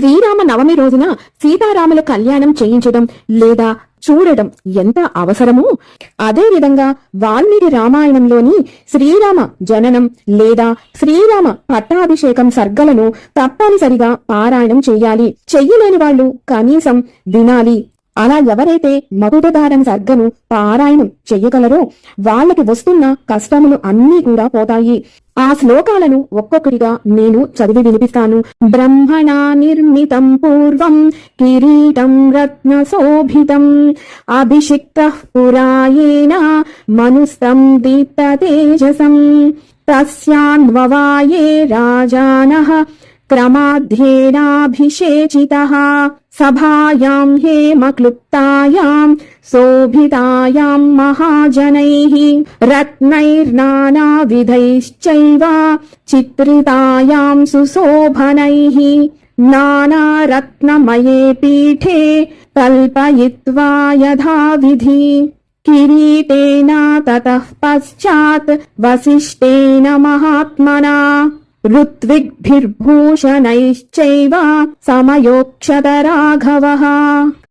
శ్రీరామ నవమి రోజున సీతారాముల కళ్యాణం చేయించడం లేదా చూడడం ఎంత అవసరమో అదే విధంగా వాల్మీకి రామాయణంలోని శ్రీరామ జననం లేదా శ్రీరామ పట్టాభిషేకం సర్గలను తప్పనిసరిగా పారాయణం చేయాలి. చెయ్యలేని వాళ్ళు కనీసం వినాలి. అలా ఎవరైతే మగుడదారం సర్గను పారాయణం చెయ్యగలరో వాళ్ళకి వస్తున్న కష్టములు అన్నీ కూడా పోతాయి. శ్లోకాలను ఒక్కొక్కటిగా నేను చదివి వినిపిస్తాను. బ్రహ్మణా నిర్మితం పూర్వం కిరీటం రత్న శోభితం అభిషిక్త పురాయేణ మనుస్తం దీప్త తేజసం. తస్యాన్వవాయే రాజానః क्रमाध्येनाभिषेचितः सभायाम् हेमक्लुप्तायाम् शोभितायाम् महाजनैः रत्नैर्नानाविधैश्चैव चित्रितायाम् सुशोभनैः नानारत्नमये पीठे कल्पयित्वा यथाविधि किरीटेन ततः पश्चात् वसिष्ठेन महात्मना ऋत्विग्भिर्भूषणैश्चैव समयोक्षत राघवः